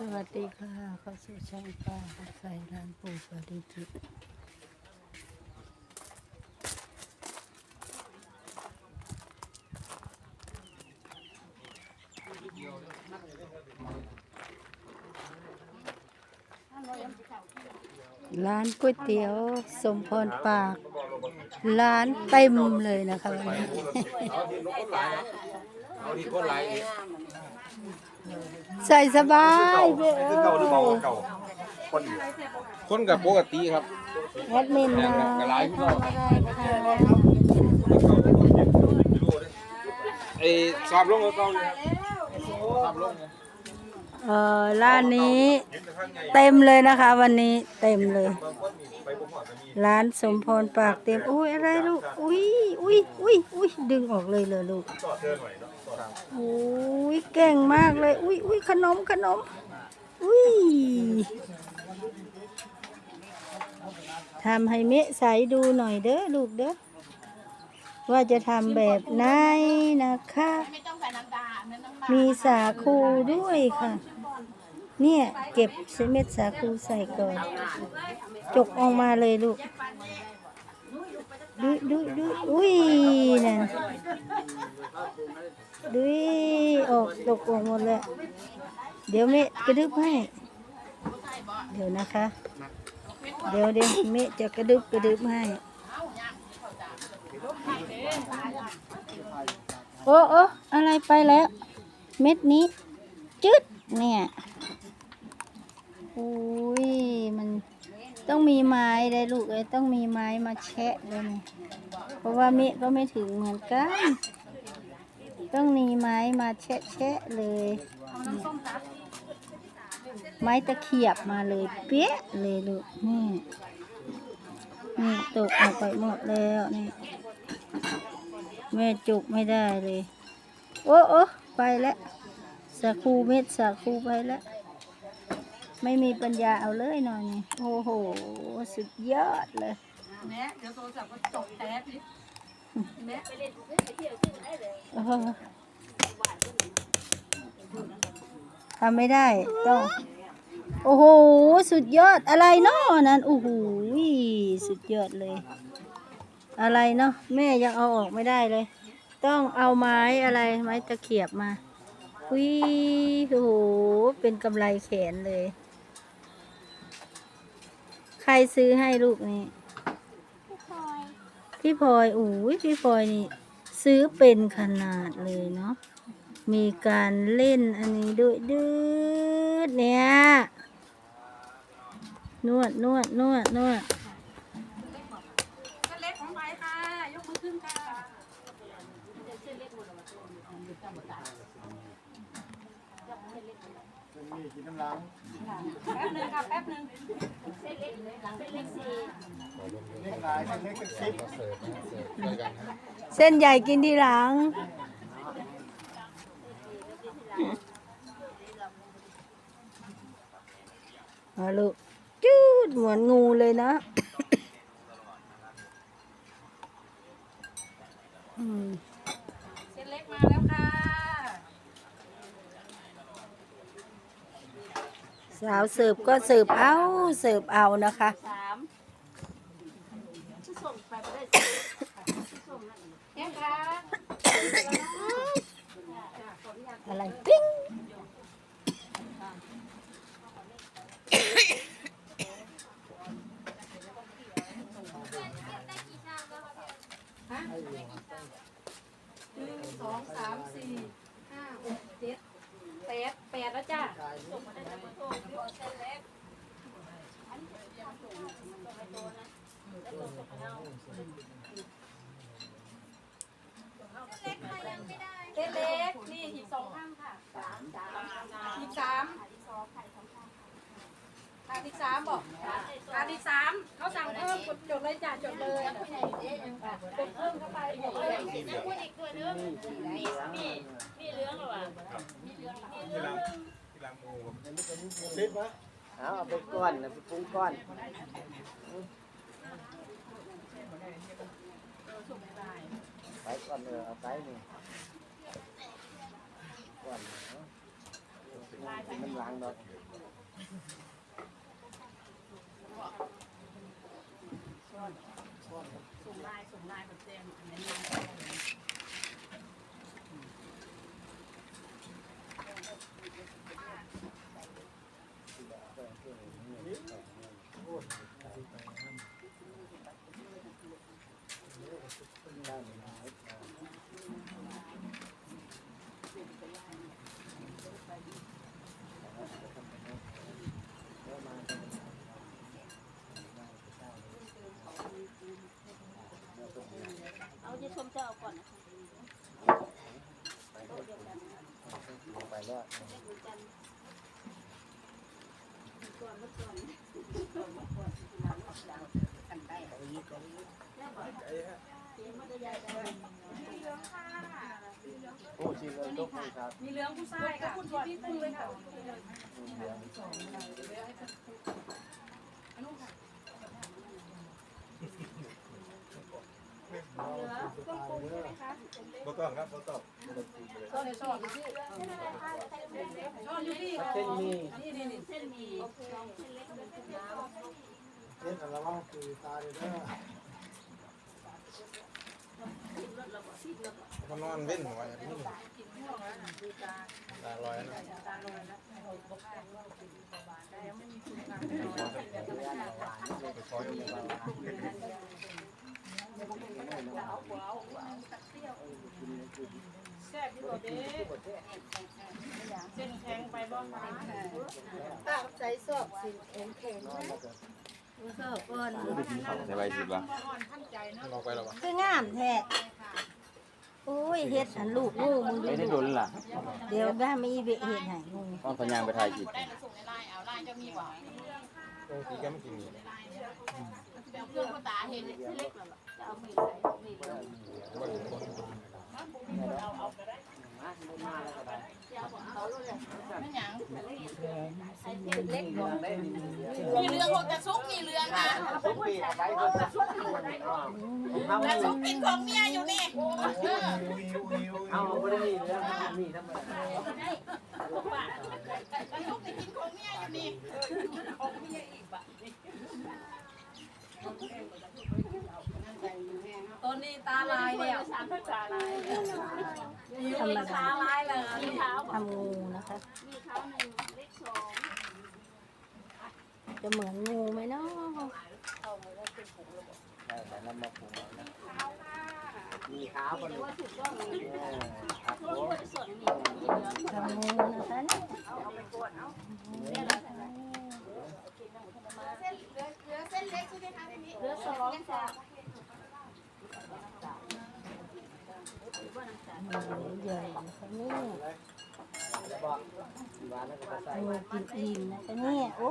สวัสดีค่ะเข้าสู่ช่องป้าใส่ร้านปูปาริจิตร้านก๋วยเตี๋ยวสมพรปาก ร้านเต็มเลยนะคะวันนี้ เอาที่คนหลอีก ใส่สบายเด้อเก่าหรือเบาเก่าคนอยู่คนกับปกติครับแอดมินนะกระไรพี่น้องไอ้สอบลงกับเก่าเลยครับสอบลงเลยเออร้านนี้เต็มเลยนะคะ วันนี้เต็มเลย ร้านสมพรปากเต็มอุ้ยอะไรลูกอุ้ยอุ้ยอุ้ยอุ้ยดึงออกเลยเลยลูกอุ้ยเก่งมากเลยอุ้ยอุ้ยขนมขนมอุ้ยทำให้เมะใสดูหน่อยเด้อลูกเด้อว่าจะทำแบบไหนนะคะ มีสาคูด้วยค่ะ เนี่ย เก็บเม็ดสาคูใส่ก่อน จกออกมาเลยลูกดูดูดูอุ้ยนั่นดูออกตกออกหมดเลยเดี๋ยวเมะกระดึบให้ เดี๋ยวนะคะ เดี๋ยวเดี๋ยวเมะจะกระดึบกระดึบให้โอ้โอ้อะไรไปแล้ว เม็ดนี้จึดเนี่ย อุ้ยมัน ต้องมีไม้เลยลูกเอ้ยต้องมีไม้มาแชะเลยเนี่ยเพราะว่าเมฆก็ไม่ถึงเหมือนกัน ต้องมีไม้มาแชะแชะเลยเนี่ยไม้ตะเขียบมาเลยเปี้ยเลยลูกนี่นี่ตกออกไปหมดแล้วนี่แม่จุกไม่ได้เลย โอ้โอ้ไปแล้วสาคูเม็ดสาคูไปแล้ว ไม่มีปัญญาเอาเลยหน่อยนี่โอ้โห สุดยอดเลยแม่เดี๋ยวโทรศัพท์ก็ตกแตกดิแม่โอ้โหทำไม่ได้ต้อง โอ้โห สุดยอดอะไรเนาะนั้นโอ้โหสุดยอดเลย อะไรเนาะแม่ยังเอาออกไม่ได้เลย ต้องเอาไม้อะไรไม้ตะเขียบมาวิโอ้โห เป็นกำไรแขนเลย ใครซื้อให้ลูกนี่พี่พลอยโอ้ยพี่พลอยนี่ ซื้อเป็นขนาดเลยเนาะมีการเล่นอันนี้ด้วยดืดเนี่ยนวดนวดนวดนวดก็เล็กของไปค่ะยกมือขึ้นค่ะมีกินน้ำล้างแป๊บหนึงค่ะแป๊บหนึง เล็กหลายเล็กเป็นสิบเสิร์ฟนะเสิร์ฟด้วยกันครับเส้นใหญ่กินทีหลัง มาลูกจูดเหมือนงูเลยนะ อืม เส้นเล็กมาแล้วค่ะ สาวเสิร์ฟก็เสิร์ฟเอาเสิร์ฟเอานะคะสามแม่ค่ะอะไรปิ้ง หนึ่งสองสามสี่ห้าหกเจ็ดแปดแปดแล้วจ้า ตัล้เนเล็กยังไม่ได้เล็กนี่หีบสองข้างค่ะสามสามหีบสามหีสขาที่สามบอกขาดอีกสามเขาสั่งเพิ่มกดจดเลยจ้ะจดเลยเพิ่มเข้าไปแล้วพูดอีกตัวนึงมีมีมีเรื่องหรอวะมีเรื่องมีเรื่องที่โมเล็กปะ เอาเอาไปก้อนเอาไปปรุงก้อนไปก่อนเออเอาไปนี่ก่อนเนาะมันล้างดอกส่งลน์ส่งลน์แบบเต็มอันนี้ เอาจะชมเจ้าก่อนนะไปแล้ว โอ้ชีเลยยกมือครับมีเหลืองผู้ชายค่ะคุณพี่ปุ้งเลยค่ะเหลือเครื่องปรุง ใช่ไหมคะบ่ต้องครับบ่ต้องช้อนเลยช้อนช้อนอยู่พี่เส้นมีนี่นี่นี่เส้นมี่เส้นอะไรวะคือตาเด้อมันนอนเว้นหัวอย่างนี้ตาลอยนะตาลอยแล้วไปคอยเอา แซ่บที่สุดเด้เส้นแข็งไปบ้างไหมป้าใจสอบสิแข็งแข็งสอบก่อนในใบสิบละอ่อนท่านใจเนาะลองไปแล้วะคืองามแท้โอ้ยเฮ็ดอันลูกงูมึงดูไม่ได้ดุลล่ะ เดี๋ยวได้มีเบะเฮ็ดให้งูตอนพยางไปถ่ายจิตได้แล้วส่งในไลน์เอา ไลน์จะมีบ่แกไม่กินนี่เพื่อนก็ตาเห็นเล็กแล้วจะเอามีดใส่มีดหรอว่าอยู่คนไม่หยังเล็กมีเรื่องของกระซุกมีเรื่องนะทุกปีเอาไว้คนะชุดเอากระซุกกินของเมียอยู่นี่เอาไม่ได้มีเรื่องมีธรรมดากระซุกกินของเมียอยู่นี่ของเมียอีกบะตอนนี้ตาลายแล้วตาลายธรรมดาลายเลยมีเท้าทำงูนะคะมีเท้าหนึ่งเล็กสองจะเหมือนงูไหมเนาะ ได้แต่น้ำมาปรุงแล้วนะมีขาวคนนึงครับผมทำงูนะคะเนี่ยเหลือสองจ้ะงูใหญ่นะคะเนี่ยบอกหวานแล้วก็ใส่งูกินอิ่มนะคะเนี่ยโอ้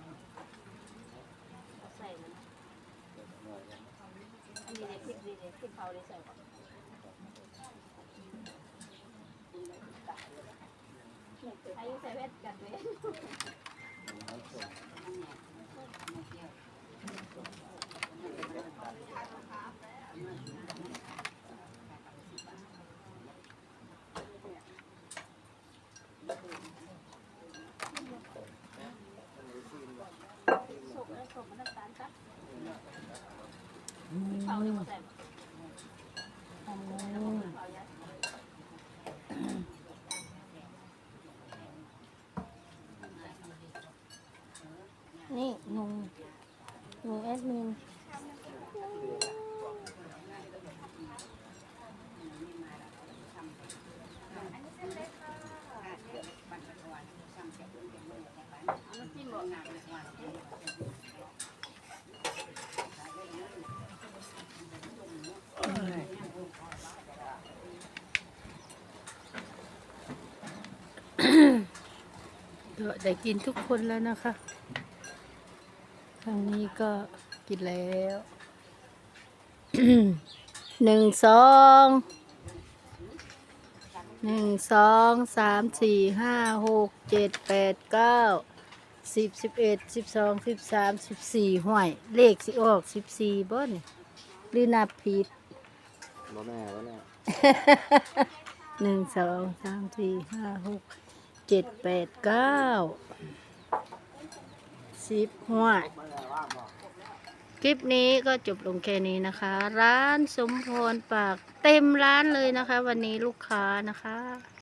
มันอันนี้เด็กคผ้เด็กคเขาเลยใส่ก่อนใคส่แว่กันเลย นี่งูงูแอดมิน พ ก็ได้กินทุกคนแล้วนะคะครั้งนี้ก็กินแล้วหนึ่งสองหนึ่งสองสามสี่ห้าหกเจ็ดแปดเก้าสิบสิบเอ็ดสิบสองสิบสามสิบสี่ห้วย เลขสิออกสิบสี่บ่เนี่ยหรือนับผิดบ่แม่บ่แม่หนึ่งสองสามสี่ห้าหก เจ็ดแปดเก้าสิบห้วยคลิปนี้ก็จบลงแค่นี้นะคะ ร้านสมพรปากเต็มร้านเลยนะคะ วันนี้ลูกค้านะคะ